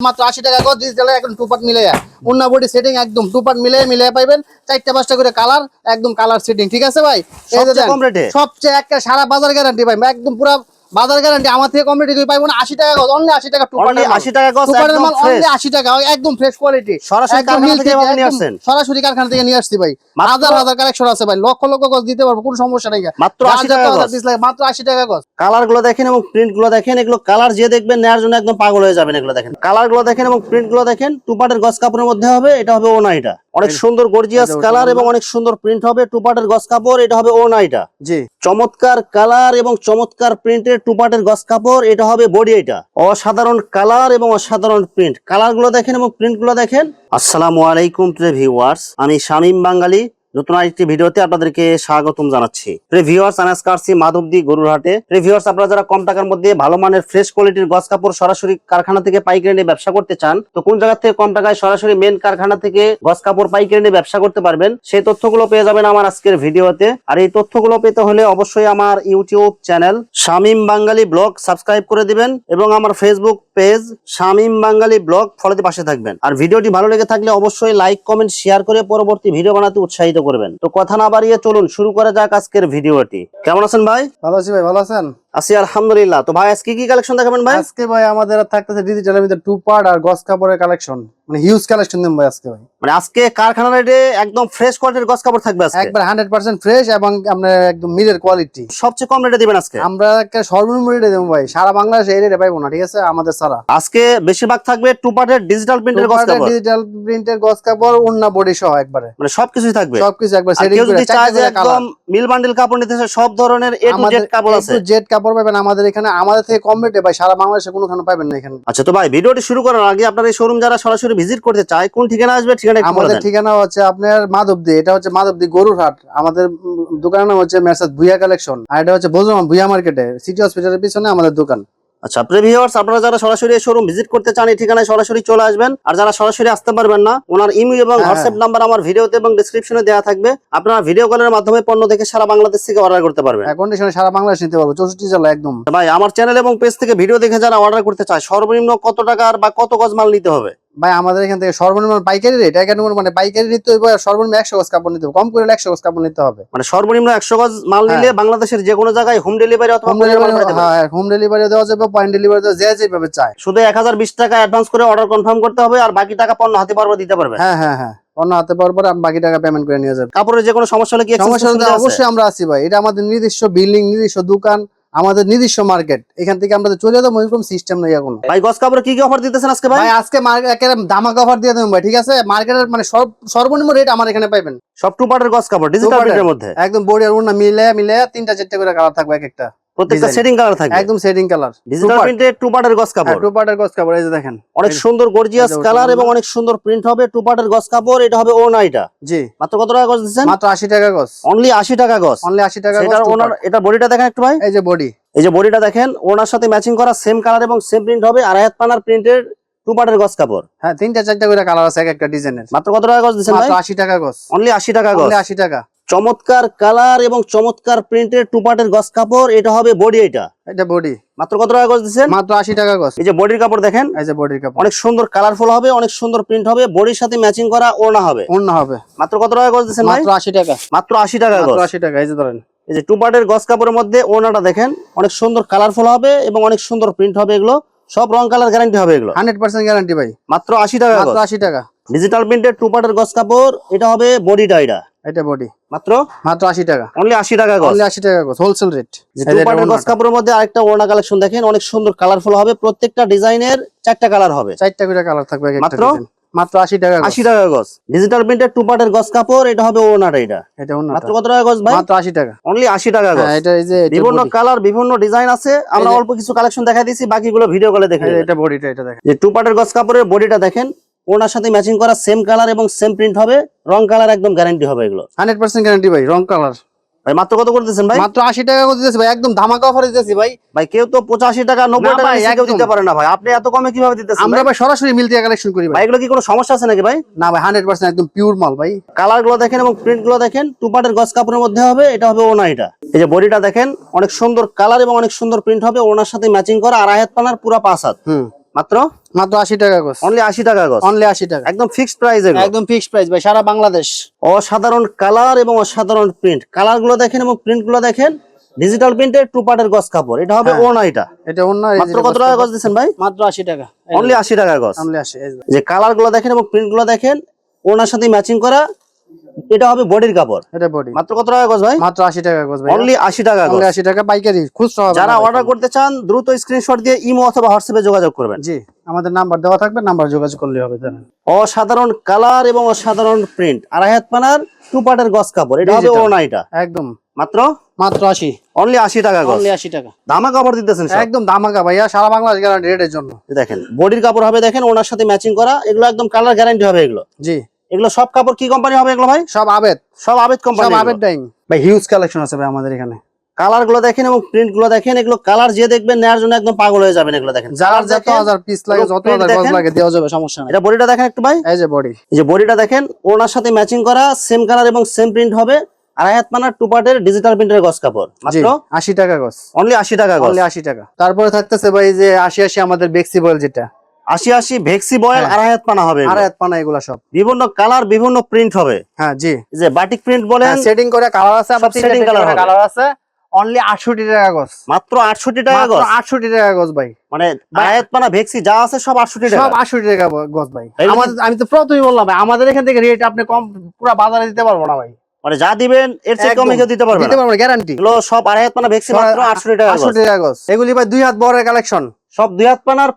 মাত্র আশি টাকা করে ডিজিটাল এখন টু পার্ট মিলে অন্য বডি সেটিং একদম টু পার্ট মিলে মিলে পাইবেন। চারটা পাঁচটা করে কালার একদম কালার সেটিং ঠিক আছে ভাই? সবচেয়ে একটা সারা বাজার গ্যারান্টি ভাই একদম পুরো বাজার গ্যারান্টি আমার থেকে কম রেটে পাইবো না আশি টাকা গজ অনলি আশি টাকা টু Only 80 টাকা গজ, একদম মাল অনলি আশি টাকা একদম ফ্রেশ কোয়ালিটি সরাসরি কারখানা থেকে নিয়ে আসছেন? সরাসরি কারখানা থেকে নিয়ে আসছি ভাই। হাজার হাজার কালেকশন আছে ভাই লক্ষ লক্ষ গজ দিতে পারব কোনো সমস্যা নেই মাত্র যার 80 টাকা গজ। মাত্র আশি টাকা গজ। কালারগুলো দেখেন এবং প্রিন্টগুলো দেখেন এগুলো কালার যে দেখবেন নেওয়ার জন্য একদম পাগল হয়ে যাবেন এগুলো দেখেন। কালারগুলো দেখেন এবং প্রিন্টগুলো দেখেন টু পার্টের গস কাপড়ের মধ্যে হবে এটা হবে ওনাইটা। অনেক সুন্দর গর্জিয়াস কালার এবং অনেক সুন্দর প্রিন্ট হবে টু পার্টের গস কাপড় এটা হবে ওনাইটা। জি। চমৎকার কালার এবং চমৎকার প্রিন্টের টু পার্টের গস কাপড়, এটা হবে বডি এটা। অসাধারণ কালার এবং অসাধারণ প্রিন্ট কালারগুলো দেখেন এবং প্রিন্টগুলো দেখেন। আসসালামু আলাইকুম প্রিয় ভিউয়ার্স আমি শামীম বাঙালি নতুন আরেকটি ভিডিওতে আপনাদেরকে স্বাগতম জানাচ্ছি। প্রিয় ভিউয়ার্স আমি আসছি মাধবদী গরুরহাটে প্রিয় আপনারা যারা কম টাকার মধ্যে ভালো মানের ফ্রেশ কোয়ালিটির গস কাপড় সরাসরি কারখানা থেকে পাইকারি নিয়ে ব্যবসা করতে চান, তো কোন জায়গা থেকে কম টাকায় সরাসরি মেন কারখানা থেকে গস কাপড় পাইকারি নিয়ে ব্যবসা করতে পারবেন, সেই তথ্যগুলো পেয়ে যাবেন আমার আজকের ভিডিওতে। আর এই তথ্যগুলো পেতে হলে অবশ্যই আমার YouTube channel Shamim Bangali blog subscribe করে দিবেন এবং আমার Facebook page Shamim Bangali blog ফলোতে পাশে থাকবেন। আর ভিডিওটি ভালো লেগে থাকলে অবশ্যই লাইক কমেন্ট শেয়ার করে পরবর্তী ভিডিও বানাতে উৎসাহিত করবেন। তো কথা না বাড়িয়ে চলুন, শুরু করা যাক আজকের ভিডিওটি। কেমন আছেন ভাই? ভালো আছি ভাই, ভালো আছেন? আছি আলহামদুলিল্লাহ। তো ভাই আজকে কি কালেকশন দেখাবেন ভাই? আজকে ভাই আমাদের থাকতেছে ডিজিটালের ভিতরে টু পার্ট আর গস কাপড়ের কালেকশন মানে হিউজ কালেকশন দেব ভাই আজকে ভাই। মানে আজকে কারখানা রেটে একদম ফ্রেশ কোয়ালিটির গস কাপড় থাকবে আজকে? একবার হান্ড্রেড পার্সেন্ট ফ্রেশ এবং একদম মিলের কোয়ালিটি সবচেয়ে কম রেটে দিবেন আজকে? আমরা একটা সর্বনিম্ন রেটে দেবো ভাই। সারা বাংলাদেশে এই রেটে না ঠিক আছে? আমাদের সারা আজকে বেশিরভাগ থাকবে টু পার্টের ডিজিটাল প্রিন্টের গস কাপড়। ডিজিটাল প্রিন্টের গস কাপড় অন্য বডি সহ একবারে। মানে সবকিছুই থাকবে। সবকিছু একবার সেটিং করে যে একদম মিল বান্ডিল কাপড় নিতে সব ধরনের এ টু জেড কাপড় আছে। জেড কাপড় পাবেন আমাদের এখানে। আমাদের থেকে কম রেটে ভাই সারা বাংলাদেশে কোনোখানে পাবেন না এখানে। আচ্ছা তো ভাই ভিডিওটি শুরু করার আগে আপনার এই শোরুম যারা সরাসরি ভিজিট করতে চায় কোন ঠিকানা আসবে ঠিকানা আমাদের ঠিকানা হচ্ছে আপনার মাধবদী এটা হচ্ছে মাধবদী গরুরহাট। আমাদের দোকানের নাম হচ্ছে মেসাজ ভুইয়া কালেকশন আর এটা হচ্ছে বোঝলাম ভুইয়া মার্কেটে সিটি হসপিটালের পিছনে আমাদের দোকান। আচ্ছা প্রিভিউয়ার্স আপনারা যারা সরাসরি এই শোরুম ভিজিট করতে চান এই ঠিকানায় সরাসরি চলে আসবেন। আর যারা সরাসরি আসতে পারবেন না ওনার ইমেল এবং হ্যাঁ, হোয়াটসঅ্যাপ নাম্বার আমার ভিডিওতে এবং ডেসক্রিপশনে দেওয়া থাকবে। আপনারা ভিডিও কলের মাধ্যমে পণ্য দেখে সারা বাংলাদেশ থেকে অর্ডার করতে পারবেন। কন্ডিশনে সারা বাংলাদেশ নিতে পারব চৌষট্টি জেলা একদম। ভাই আমার চ্যানেল এবং পেজ থেকে ভিডিও দেখে যারা অর্ডার করতে চায় সর্বনিম্ন কত টাকার বা কত গজ মাল নিতে হবে? ভাই আমাদের এখান থেকে সর্বনিম্ন পাইকারি রেট এখানে মানে পাইকারি হবে আর সর্বনিম্ন একশো গজ কাপড় নিতে হবে কম করে একশো গজ কাপড় নিতে হবে মানে সর্বনিম্ন একশো গজ মাল হ্যাঁ। নিলে বাংলাদেশের যে কোনো জায়গায় হোম ডেলিভারি অথবা হোম ডেলিভারি। হ্যাঁ হোম ডেলিভারি দেওয়া যাবে পয়েন্ট ডেলিভারি দেওয়া যে যেভাবে চায় শুধু এক হাজার বিশ টাকা অ্যাডভান্স করে অর্ডার কনফার্ম করতে হবে আর বাকি টাকা পণ্য হাতে পারব দিতে পারবে হ্যাঁ হ্যাঁ হ্যাঁ অন্য হাতে পাওয়ার পরে বাকি টাকা পেমেন্ট করে নিয়ে যাবে কাপড়ের যে কোনো সমস্যা হলে কি সমস্যা? অবশ্যই আমরা আছি ভাই এটা আমাদের নিজস্ব বিল্ডিং নিজস্ব দোকান আমাদের নিজস্ব মার্কেট এখান থেকে আমরা চলে যাব এরকম সিস্টেম নেই এখন। ভাই গস কাপড় কি কি অফার দিতেছেন আজকে ভাই? আজকে মার্কেট দামা ধামাক অফার দিয়ে দেবেন ভাই ঠিক আছে? মার্কেটের মানে সব সর্বনিম্ন রেট আমার এখানে পাবেন সব টু পার্টের গস কাপড় ডিজিটাল। মধ্যে? একদম বডি আর মিলে মিলে তিনটা চারটে করে কালার থাকবে এক একটা। প্রত্যেকটা সেটিং কালার থাকবে। একদম সেটিং কালার ডিজিটাল প্রিন্টে টু পার্টের গস কাপড়। টু পার্টের গস কাপড় এই যে দেখেন। অনেক সুন্দর গর্জিয়াস কালার এবং অনেক সুন্দর প্রিন্ট হবে। টু পার্টের গস কাপড় এটা হবে ওনা এটা। জি। মাত্র কত টাকা গস দিচ্ছেন? মাত্র আশি টাকা গস অনলি আশি টাকা গস অনলি আশি টাকা সেটার গজ ওনার এটা বডিটা দেখেন একটু ভাই। এই যে বডি এই যে বডিটা দেখেন ওনার সাথে ম্যাচিং করা সেম কালার এবং সেম প্রিন্ট হবে। আর হাত পানার প্রিন্টের টু পার্টের গস কাপড়। হ্যাঁ তিনটা চারটা করে কালার আছে এক একটা ডিজাইনের মাত্র কত টাকা গস দিচ্ছেন ভাই? মাত্র আশি টাকা গস অনলি আশি টাকা গস অনলি আশি টাকা। চমৎকার কালার এবং চমৎকার প্রিন্টের টু পার্টের গস কাপড় এটা হবে বডি এটা? এটা বডি। মাত্র কত টাকা গজ দিচ্ছেন? মাত্র আশি টাকা গস। এই যে বডির কাপড় দেখেন? এই যে বডির কাপড়। অনেক সুন্দর কালারফুল হবে অনেক সুন্দর প্রিন্ট হবে বডির সাথে ম্যাচিং করা ওড়না হবে। অন্য হবে। মাত্র কত টাকা গজ দিচ্ছেন মাত্র আশি টাকা। মাত্র আশি টাকা মাত্র আশি টাকা এই যে ধরেন। এই যে টু পার্টের গস কাপড়ের মধ্যে ওড়নাটা দেখেন অনেক সুন্দর কালারফুল হবে এবং অনেক সুন্দর প্রিন্ট হবে এগুলো। সব রং কালার গ্যারান্টি হবে এগুলো। হান্ড্রেড পার্সেন্ট গ্যারান্টি ভাই। মাত্র আশি টাকা মাত্র আশি টাকা। ডিজিটাল প্রিন্টের টু পার্টের গস কাপড় এটা হবে বডিটা এটা। এটা বডি মাত্র? মাত্র আশি টাকা। অনলি আশি টাকা গজ। অনলি আশি টাকা গস হোলসেল রেট টু পার্টের গস কাপড়ের মধ্যে আরেকটা ওড়না কালেকশন দেখেন অনেক সুন্দর কালারফুল হবে। প্রত্যেকটা ডিজাইনের চারটা কালার হবে। চারটা করে কালার থাকবে মাত্র? মাত্র আশি টাকা গজ। আশি টাকা গজ। ডিজিটাল প্রিন্টের টু পার্টের গস কাপড় এটা হবে ওড়নাটা এটা। এটা অন্য মাত্র কত টাকা গজ ভাই? মাত্র আশি টাকা। অনলি আশি টাকা গজ। হ্যাঁ এটা এই যে বিভিন্ন কালার বিভিন্ন ডিজাইন আছে। আমরা অল্প কিছু কালেকশন দেখা দিয়েছি বাকিগুলো ভিডিও কলে দেখে এই যে নেবেন। এটা বডিটা এটা দেখেন। যে টু পার্টের গস কাপড়ের বডিটা দেখেন। ওনার সাথে ম্যাচিং করা সেম কালার এবং সেম প্রিন্ট হবে রং কালার একদম গ্যারান্টি হবে এগুলো। হান্ড্রেড পার্সেন্ট গ্যারান্টি ভাই রং কালার ভাই মাত্র কত করে দিচ্ছেন ভাই? মাত্র আশি টাকা করে দিতেছি ভাই একদম ধামাকা অফারে দিতেছি ভাই। ভাই কেউ তো পঁচাশি টাকা নব্বই টাকা কেউ দিতে পারে না ভাই। আপনি এত কমে কীভাবে দিতেছেন আমরা ভাই? সরাসরি মিল দিয়ে কালেকশন করি ভাই। এগুলো কি কোনো সমস্যা আছে নাকি ভাই? না ভাই হান্ড্রেড পার্সেন্ট একদম পিওর মাল ভাই। কালারগুলো দেখেন এবং প্রিন্টগুলো দেখেন টু পার্টের গস কাপড়ের মধ্যে হবে এটা হবে ওনা এটা। এই যে বডিটা দেখেন অনেক সুন্দর কালার এবং অনেক সুন্দর প্রিন্ট হবে ওনার সাথে ম্যাচিং করা আর আয়াত পানার পুরা পাঁচ হাত। হুম। মাত্র? মাত্র আশি টাকা গজ অনলি আশি টাকা গজ অনলি আশি টাকা। একদম ফিক্সড প্রাইস একদম ফিক্সড প্রাইস ভাই সারা বাংলাদেশ। অসাধারণ কালার এবং অসাধারণ প্রিন্ট কালারগুলো দেখেন এবং প্রিন্টগুলো দেখেন ডিজিটাল প্রিন্টের টু পার্টের গজ কাপড়। এটা হবে হ্যাঁ। ওনা এটা। এটা অন্য মাত্র কত টাকা গজ দিচ্ছেন ভাই? মাত্র আশি টাকা। অনলি আশি টাকা গজ অনলি আশি। যে। কালারগুলো দেখেন এবং প্রিন্টগুলো দেখেন ওনার সাথে ম্যাচিং করা এটা হবে বডির কাপড়। এটা বডি। মাত্র কত টাকা গজ ভাই? মাত্র আশি টাকা গজ ভাই। অনলি আশি টাকা গজ। অনলি আশি টাকা পাইকারি খুচরা যারা অর্ডার করতে চান দ্রুত স্ক্রিনশট দিয়ে ইমো অথবা হোয়াটসঅ্যাপে যোগাযোগ করবেন। জি আমাদের নাম্বার দেওয়া থাকবে নাম্বার যোগাযোগ করলে হবে জানেন। অসাধারণ কালার এবং অসাধারণ প্রিন্ট আড়াই হাত পানার টু পার্টের গজ কাপড়। এটা হবে Digital। ওনা এটা। একদম। মাত্র? মাত্র আশি। অনলি আশি টাকা গজ। অনলি আশি টাকা। দামা কাপড় দিতেছেন। একদম দামাকা ভাইয়া সারা বাংলাদেশ গ্যারান্টি রেটের জন্য। দেখেন বডির কাপড় হবে দেখেন ওনার সাথে ম্যাচিং করা। এগুলো একদম কালার গ্যারান্টি হবে এগুলো। জি। এগুলো সব কাপড় কি কোম্পানি হবে এগুলো ভাই? সব আবেদ। সব আবেদ কোম্পানি সব আবেদ ডাইং ভাই হিউজ কালেকশন আছে ভাই আমাদের এখানে। কালারগুলো দেখেন এবং প্রিন্টগুলো দেখেন এগুলো কালার যে দেখবেন নেওয়ার জন্য একদম পাগল হয়ে যাবেন এগুলো দেখেন। যার যত হাজার পিস লাগে যত হাজার গজ লাগে দেওয়া যাবে সমস্যা নাই। এটা বডিটা দেখেন একটু ভাই। এই যে বডি। এই যে বডিটা দেখেন ওনার সাথে ম্যাচিং করা সেম কালার এবং সেম প্রিন্ট হবে। আড়াই হাত মানার টু পার্টের ডিজিটাল প্রিন্টের গজ কাপড় মাত্র? আশি টাকা গজ। অনলি আশি টাকা গজ। অনলি আশি টাকা। তারপরে থাকতেছে ভাই যে আশি আশি আমাদের বেক্সি বয়েল যেটা। আশি আশি ভেক্সি বয়েল হ্যাঁ। আড়াই হাত পানা হবে এগুলো। এক পানা এগুলা সব। বিভিন্ন কালার বিভিন্ন প্রিন্ট হবে। হ্যাঁ জি। যে বাটিক প্রিন্ট বলেন সেটিং করে কালার আছে আবার সব colour হবে। কালার আছে। অনলি আটষট্টি টাকা গজ। মাত্র আটষট্টি টাকা মাত্র গজ? আটষট্টি টাকা গজ ভাই। মানে আড়াই হাত পানা ভেক্সি যা আছে সব আটষট্টি সব টাকা আটষট্টি টাকা গজ ভাই। আমাদের আমি তো প্রথমেই বললাম ভাই আমাদের এখান থেকে রেট আপনি কম পুরো বাজারে দিতে পারব না ভাই। মানে যা দিবেন এর চেয়ে। কমে কেউ দিতে পারবে দিতে পারব গ্যারান্টি সব আড়াই হাত পানা ভেক্সি মাত্র আটষট্টি টাকা গজ। আটষট্টি টাকা গজ। এগুলি ভাই দুই হাত বড়ের কালেকশন সব দুই হাত পানার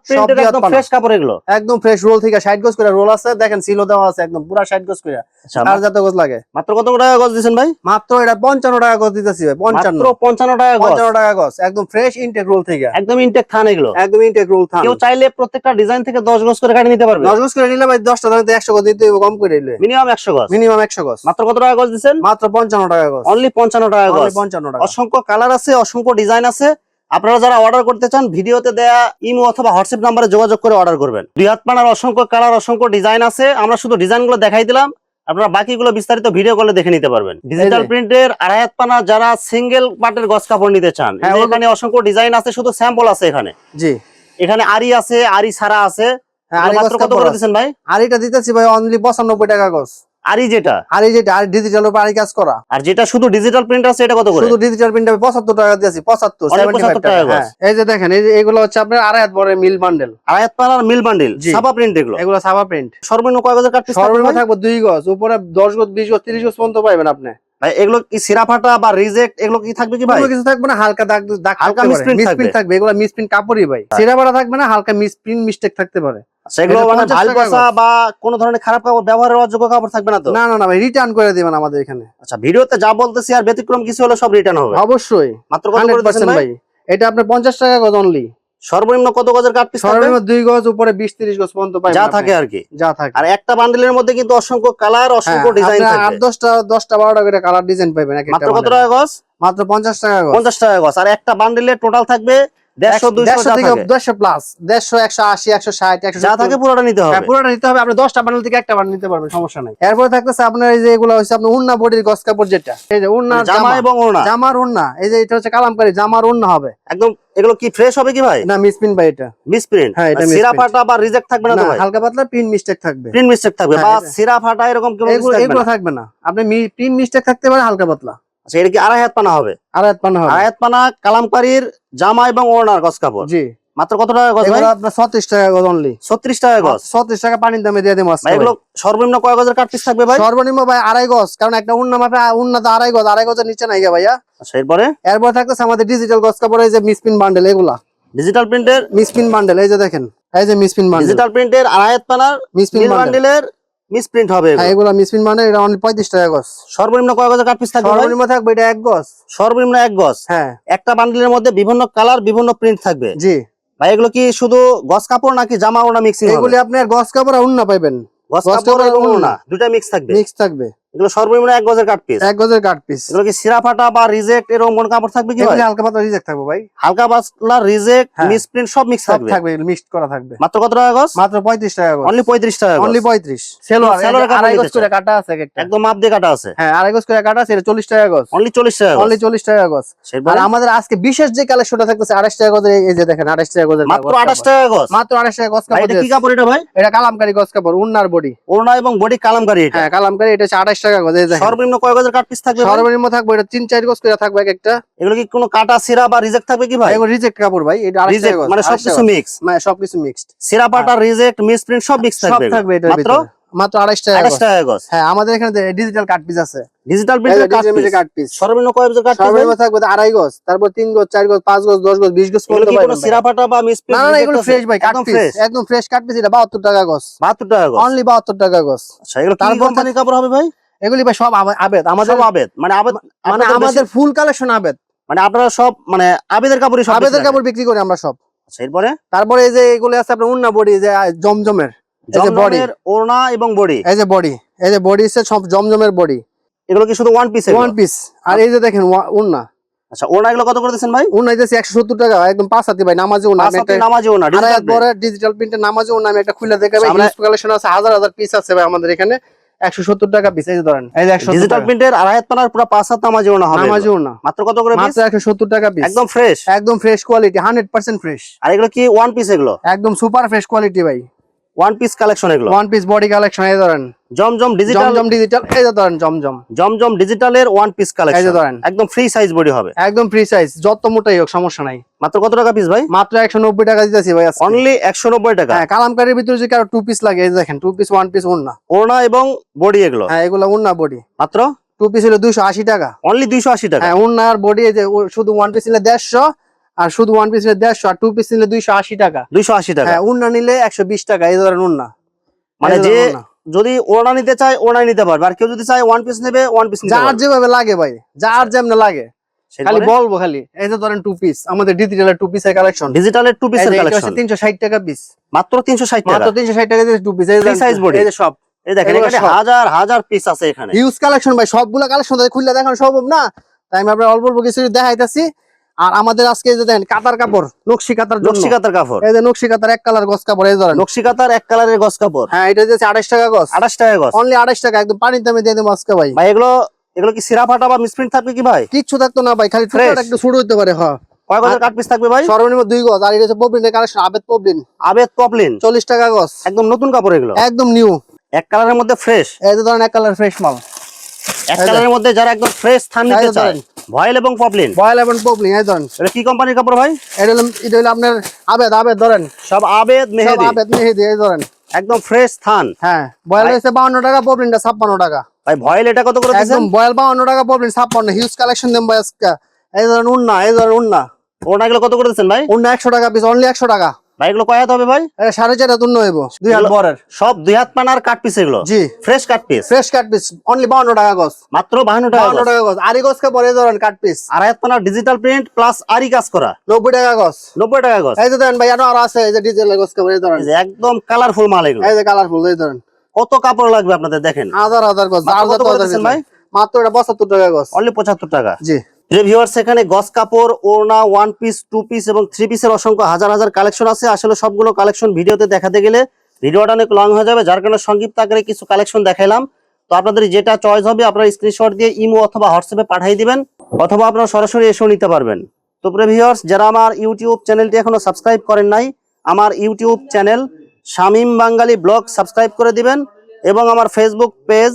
একদম ফ্রেশ কাপড় এগুলো। একদম ফ্রেশ রোল থেকে ষাট গজ করে রোল আছে দেখেন সিলো দেওয়া আছে একদম পুরা ষাট গজ করে। আচ্ছা আর যত গজ লাগে। মাত্র কত টাকা গজ দিচ্ছেন ভাই? মাত্র এটা পঞ্চান্ন টাকা গজ দিতেছি ভাই পঞ্চান্ন। মাত্র পঞ্চান্ন টাকা গজ পঞ্চান্ন টাকা গজ একদম ফ্রেশ ইনটেক রোল থেকে। একদম ইনটেক থান এগুলো। একদম ইনটেক রোল থাম কেউ চাইলে প্রত্যেকটা ডিজাইন থেকে দশ গজ করে কাটে নিতে পারবে। দশ গজ করে নিলে ভাই দশটা ধরতে একশো গজ দিতে হইব কম করে নিলে। মিনিমাম একশো গজ মিনিমাম একশো গজ মাত্র কত টাকা গজ দিচ্ছেন মাত্র পঞ্চান্ন টাকা গজ অনলি পঞ্চান্ন টাকা গজ Only পঞ্চান্ন টাকা। অসংখ্য কালার আছে অসংখ্য ডিজাইন আছে। আপনারা যারা অর্ডার করতে চান ভিডিওতে দেয়া ইমো অথবা হোয়াটসঅ্যাপ নাম্বারে যোগাযোগ করে অর্ডার করবেন। দুই হাত পানার অসংখ্য কালার অসংখ্য ডিজাইন আছে। আমরা শুধু ডিজাইনগুলো দেখাই দিলাম। আপনারা বাকিগুলো বিস্তারিত ভিডিও কলে দেখে নিতে পারবেন। ডিজিটাল প্রিন্টের আড়াই হাত পানা যারা সিঙ্গেল পার্টের গছ কাপড় নিতে চান হ্যাঁ, এখানে অসংখ্য ডিজাইন আছে শুধু স্যাম্পল আছে এখানে। জি। এখানে আরি আছে আরি ছাড়া আছে। হ্যাঁ, মাত্র কত করে। দিচ্ছেন ভাই? আর এটা দিতেছি ভাই অনলি পঁচানব্বই টাকা গজ আরি যেটা? যেটা আর ডিজিটাল উপর আরি কাজ করা। আর যেটা শুধু ডিজিটাল প্রিন্ট আছে এটা কত করে? শুধু ডিজিটাল প্রিন্ট পঁচাত্তর টাকা দিয়েছি পঁচাত্তর Only 75 75 টাকা। হ্যাঁ। এই যে দেখেন এই এগুলো হচ্ছে আপনার আড়াই হাত মিল বান্ডেল আড়াই হাত মিল বান্ডেল সাবা ছাপা প্রিন্ট এগুলো। এগুলো সাবা প্রিন্ট সর্বনিম্ন কয় গজের কাট সর্বনিম্ন থাকবে দুই গজ উপরে দশ গজ বিশ গজ তিরিশ গজ পর্যন্ত পাবেন আপনি। ভাই এগুলো কি সিরা ফাটা বা রিজেক্ট এগুলো কি থাকবে কি ভাই? কিছু থাকবে না হালকা দাগ দাগ হালকা মিসপ্রিন্ট থাকবে। এগুলো মিসপ্রিন্ট কাপড়ই ভাই। বাড়া থাকবে না হালকা মিসপ্রিন্ট মিস্টেক থাকতে পারে। আচ্ছা, মানে 50 বা কোনো ধরনের খারাপ কাপড় ব্যবহারের অযোগ্য কাপড় থাকবে না তো? না না না ভাই রিটার্ন করে দিবেন আমাদের এখানে। আচ্ছা ভিডিওতে যা বলতেছি আর ব্যতিক্রম কিছু হলে সব রিটার্ন হবে। অবশ্যই। মাত্র কত করে ভাই? এটা আপনার পঞ্চাশ টাকা গজ অনলি সর্বনিম্ন কত গজের কাঠ পিস সর্বনিম্ন দুই গজ উপরে বিশ তিরিশ গজ পর্যন্ত পাই যা থাকে আর কি। যা থাকে। আর একটা বান্ডেলের মধ্যে কিন্তু অসংখ্য কালার হ্যাঁ, অসংখ্য ডিজাইন আট থাকবে। দশটা দশটা বারোটা করে কালার ডিজাইন একটা মাত্র কত। টাকা গজ? মাত্র পঞ্চাশ টাকা গজ। পঞ্চাশ টাকা গজ। আর একটা বান্ডেলের টোটাল থাকবে এরপরে থাকতেছে আপনার এই যে এগুলো হচ্ছে আপনার উন্না বডির গস কাপড় যেটা। এই যে উন্না জামা এবং ওড়না। জামার উন্না এই যে এটা হচ্ছে কালামকারি জামার উন্না হবে। একদম এগুলো কি ফ্রেশ হবে কি ভাই? না মিসপিন ভাই এটা। মিসপ্রিন্ট হ্যাঁ, এটা সিরা ফাটা বা রিজেক্ট থাকবে না ভাই? হালকা পাতলা পিন মিস্টেক থাকবে। প্রিন্ট মিস্টেক থাকবে। হ্যাঁ, বা সিরা ফাটা এরকম কোনো এগুলো থাকবে না। আপনি পিন মিস্টেক থাকতে পারে হালকা পাতলা। আচ্ছা এটা কি আড়াই হাত পানা হবে? আর এক পানা হবে। আড়াই হাত পানা কালামকারীর জামা এবং ওড়নার গজ কাপড়। জি। মাত্র কত টাকা গজ ভাই? আপনার ছত্রিশ টাকা গজ অনলি ছত্রিশ টাকা গজ ছত্রিশ টাকা পানির দামে দিয়ে দেবো আজকে। ভাই এগুলো সর্বনিম্ন কয় গজের কাট পিস থাকবে ভাই? সর্বনিম্ন ভাই আড়াই গজ কারণ একটা উন্না মাপে উন্নাতে আড়াই গজ আড়াই গজের নিচে নাই গা ভাইয়া। আচ্ছা এরপরে? এরপর থাকতেছে আমাদের ডিজিটাল গজ কাপড় এই যে মিসপিন বান্ডেল এগুলা। ডিজিটাল প্রিন্টের মিসপিন বান্ডেল এই যে দেখেন এই যে মিসপিন বান্ডেল ডিজিটাল প্রিন্টের আড়াই হাত পানার মিসপিন বান্ডেলের মিস প্রিন্ট হবে হ্যাঁ এগুলো। মিসপ্রিন্ট মানে এটা অনলি পঁয়ত্রিশ টাকা গস সর্বনিম্ন কয় গজের কাট পিস থাকবে? সর্বনিম্ন থাকবে এটা এক গস সর্বনিম্ন এক গস হ্যাঁ। একটা বান্ডিলের মধ্যে বিভিন্ন কালার বিভিন্ন প্রিন্ট থাকবে? জি। ভাই এগুলো কি শুধু গস কাপড় নাকি জামা ওড়না মিক্সিং এগুলি আপনি গস কাপড় আর উন্না পাইবেন। গস কাপড় আর ওড়না। দুটা মিক্স থাকবে? মিক্স থাকবে। এগুলো সর্বনিম্ন এক গজের কাট পিস এক গজের কাট পিস এগুলো কি সিরা ফাটা বা রিজেক্ট এরকম কোন কাপড় থাকবে কি ভাই? হালকা পাতলা রিজেক্ট থাকবে ভাই। হালকা পাতলা রিজেক্ট হ্যাঁ। মিসপ্রিন্ট সব মিক্স থাকবে। থাকবে মিক্সড করা থাকবে। মাত্র কত টাকা গজ? মাত্র পঁয়ত্রিশ টাকা গজ। অনলি পঁয়ত্রিশ টাকা গজ। অনলি পঁয়ত্রিশ। সেলোয়ার সেলোয়ার আড়াই গজ করে কাটা আছে একটা। একদম মাপ দিয়ে কাটা আছে। হ্যাঁ আড়াই গজ করে কাটা আছে এটা চল্লিশ টাকা গজ। অনলি চল্লিশ টাকা অনলি চল্লিশ টাকা গজ। আর আমাদের আজকে বিশেষ যে কালেকশনটা থাকতেছে আড়াইশ টাকা গজের এই- যে দেখেন আড়াইশ টাকা গজের মাত্র গজ আঠাশ কাপড়। টাকা গজ। মাত্র আড়াইশ টাকা গজ কাপড় এটা কি কাপড় এটা ভাই? এটা কালামকারী গজ কাপড় উন্নার বডি। ওড়না এবং বডি কালামকারী এটা। হ্যাঁ কালামকারী এটা হচ্ছে আড়াইশ টাকা গজ সর্বনিম্ন কয় গজের কাট পিস থাকবে সর্বনিম্ন থাকবে এটা তিন চার গজ করে থাকবে এক একটা। এগুলো কি কোনো কাটা সিরা বা রিজেক্ট থাকবে কি ভাই? এগুলো রিজেক্ট কাপড় ভাই এটা রিজেক্ট মানে সবকিছু মিক্স মানে সবকিছু মিক্সড সিরা পাটা রিজেক্ট মিসপ্রিন্ট সব মিক্স সব থাকবে থাকবে মাত্র? মাত্র আড়াইশ টাকা আঠাশ টাকা গজ। হ্যাঁ আমাদের এখানে ডিজিটাল কাট পিস আছে। ডিজিটাল প্রিন্টের কাট পিস কাট পিস সর্বনিম্ন কয় গজের কাট পিস সর্বনিম্ন থাকবে আড়াই গজ। তারপর তিন গজ চার গজ পাঁচ গজ দশ গজ বিশ গজ এগুলো কোনো বা না না ফ্রেশ ভাই কাট একদম ফ্রেশ একদম ফ্রেশ কাট পিস এটা টাকা গজ। 72 টাকা গজ। অনলি বাহাত্তর টাকা গজ। আচ্ছা এগুলো তারপর কোম্পানির কাপড় হবে ভাই? এগুলি ভাই সব আবেদ। আমাদের আবেদ। মানে আবেদ মানে আমাদের ফুল কালেকশন আবেদ। মানে আপনারা সব মানে আবেদের কাপড়ই সব আবেদের কাপড় বিক্রি করি আমরা সব। আচ্ছা এরপরে? তারপরে এই যে এগুলো আছে আপনার উন্না বডি যে জমজমের এই যে বডি। ওড়না এবং বডি। এই যে বডি এই যে বডি হচ্ছে সব জমজমের বডি। এগুলো কি শুধু ওয়ান পিস ওয়ান পিস আর এই যে দেখেন উন্না। আচ্ছা ওড়না এগুলো কত করে দিচ্ছেন ভাই? উন্না দিতেছি একশো সত্তর টাকা একদম পাঁচ হাতি ভাই নামাজি একটা নামাজি হাত বড় ডিজিটাল প্রিন্টের নামাজে উন্না আমি একটা খুলে দেখে ভাই কালেকশন আছে হাজার হাজার পিস আছে ভাই আমাদের এখানে। একশো সত্তর টাকা পিস এই ধরেন এই যে একশো ডিজিটাল প্রিন্টের আড়াই হাত পানার পুরো পাঁচ হাত নামাজি না হবে নামাজি না মাত্র কত করে মাত্র একশো সত্তর টাকা পিস একদম ফ্রেশ একদম fresh quality hundred percent fresh আর এগুলো কি ওয়ান পিস এগুলো? একদম সুপার ফ্রেশ কোয়ালিটি ভাই। ওয়ান পিস কালেকশন এগুলো? ওয়ান পিস বডি কালেকশন এই ধরেন। জমজম ডিজিটাল জমজম ডিজিটাল এই যে ধরেন জমজম। জমজম ডিজিটালের ওয়ান পিস এই যে ধরেন। একদম ফ্রি সাইজ বডি হবে। একদম ফ্রি সাইজ যত মোটাই হোক সমস্যা নাই। মাত্র কত টাকা পিস ভাই? মাত্র একশো নব্বই টাকা দিতেছি ভাই আজকে। অনলি একশো নব্বই টাকা। হ্যাঁ কালামকারীর ভিতরে যদি কারও টু পিস লাগে এই যে দেখেন টু পিস ওয়ান পিস উন্না ওড়না এবং বডি এগুলো? হ্যাঁ এগুলো উন্না বডি মাত্র? টু পিস হলো দুইশো আশি টাকা। অনলি দুইশো আশি টাকা। হ্যাঁ উন্না আর বডি যে শুধু ওয়ান পিস নিলে দেড়শো আর শুধু ওয়ান পিস নিলে দেড়শো আর টু পিস নিলে দুইশো আশি টাকা। দুইশো আশি টাকা। হ্যাঁ উন্না নিলে একশো বিশ টাকা এই ধরেন উন্না মানে যে। যদি ওড়না নিতে চায় ওড়না নিতে পারবে। আর কেউ যদি চায় ওয়ান পিস নেবে ওয়ান পিস যার যেভাবে লাগে ভাই যার যেমন লাগে। খালি বলব খালি এই যে ধরেন টু পিস আমাদের ডিজিটালের টু পিসের কালেকশন ডিজিটালের টু পিসের কালেকশন তিনশো ষাট টাকা পিস মাত্র তিনশো ষাট টাকা। মাত্র তিনশো ষাট টাকা দিয়ে two piece Free size body। এই যে সব। এই দেখেন এখানে হাজার হাজার পিস আছে এখানে। হিউজ কালেকশন ভাই সবগুলা কালেকশন খুললে দেখানো সম্ভব না। তাই আমি আপনার অল্প অল্প কিছু দেখাইতেছি। আর আমাদের আজকে যে দেখেন কাতার কাপড় নকশি কাতার নকশি কাতার কাপড়। এই যে নকশি কাতার এক কালার গস কাপড় এই ধরেন। নকশি কাতার এক কালারের গস কাপড়। হ্যাঁ এটা দিয়েছে আড়াইশ টাকা গস আঠাশ টাকা গস অনলি আড়াইশ টাকা একদম পানির দামে দিয়ে দেবো আজকে ভাই। ভাই এগুলো এগুলো কি সিরা ফাটা বা মিসপ্রিন্ট থাকবে কি ভাই? কিচ্ছু থাকতো না ভাই খালি। টুকটাক একটু শুরু হতে পারে হ্যাঁ। কয় গজের কাট পিস থাকবে ভাই? সর্বনিম্ন দুই গজ আর এটা হচ্ছে পবলিনের কালেকশন আবেদ পবলিন আবেদ পপলিন চল্লিশ টাকা গজ একদম নতুন কাপড় এগুলো? একদম নিউ এক কালারের মধ্যে ফ্রেশ এই যে ধরেন এক কালার ফ্রেশ মাল। এক কালারের মধ্যে যারা একদম ফ্রেশ থান নিতে চায়। ভয়েল এবং পপলিন ভয়েল এবং পবলিন এই ধরেন এটা কি কোম্পানির কাপড় ভাই? এটা হলো এটা হলো আপনার আবেদ আবেদ ধরেন। সব আবেদ সব মেহেদি। আবেদ মেহেদি এই ধরেন। একদম ফ্রেশ থান। হ্যাঁ বয়েল হয়েছে বাউন্ন টাকা পবলিনটা ছাপ্পান্ন টাকা। ভাই ভয়েল এটা কত করে একদম বয়েল বাউন্ন টাকা পবলিন ছাপ্পান্ন হিউজ কালেকশন দেন ভাই আজকে। এই ধরেন উন্না এই ধরেন উন্না। ওটা এগুলো কত করে দিচ্ছেন ভাই? উন্না একশো টাকা পিস অনলি একশো টাকা। ভাই এগুলো কয় হাত হবে ভাই? সাড়ে চার হাত হইব। দুই হাত বরের। সব দুই হাত পানার কাট পিস এগুলো? জি। Fresh cut piece fresh cut piece only বাউন্ন টাকা গজ। মাত্র বাহান্ন টাকা বাউন্ন। টাকা গজ। আরি গজকে পরে ধরেন কাট পিস আড়াই হাত পানার ডিজিটাল প্রিন্ট প্লাস আরি কাজ করা? নব্বই টাকা গজ। নব্বই টাকা গজ? এই যে ধরেন ভাই আরও আরও আছে এই যে ডিজেল গজকে পরে এই ধরেন একদম কালারফুল মাল এগুলো। এই যে কালারফুল এই ধরেন। কত কাপড় লাগবে আপনাদের দেখেন? হাজার হাজার গজ দিচ্ছেন গজ। ভাই? মাত্র এটা পঁচাত্তর টাকা গজ। অনলি পঁচাত্তর টাকা? জি। ভিউয়ার্স এখানে গস কাপড়, ওড়না ওয়ান পিস টু পিস এবং থ্রি পিসের অসংখ্য হাজার হাজার কালেকশন আছে। আসলে সবগুলো কালেকশন ভিডিওতে দেখাতে গেলে ভিডিওটা অনেক লং হয়ে যাবে, যার কারণে সংক্ষিপ্ত আকারে কিছু কালেকশন দেখাইলাম। তো আপনাদের যেটা চয়েস হবে, আপনারা স্ক্রিনশট দিয়ে ইমো অথবা হোয়াটসঅ্যাপে পাঠিয়ে দিবেন, অথবা আপনারা সরাসরি এসেও নিতে পারবেন। তো ভিউয়ার্স যারা আমার ইউটিউব চ্যানেলটি এখনও সাবস্ক্রাইব করেন নাই, আমার YouTube channel Shamim Bangali blog subscribe করে দিবেন এবং আমার Facebook page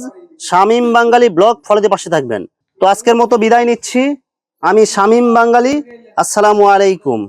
Shamim Bangali blog follow দিয়ে পাশে থাকবেন। তো আজকের মতো বিদায় নিচ্ছি। আমি শামীম বাঙ্গালি আসসালামু আলাইকুম।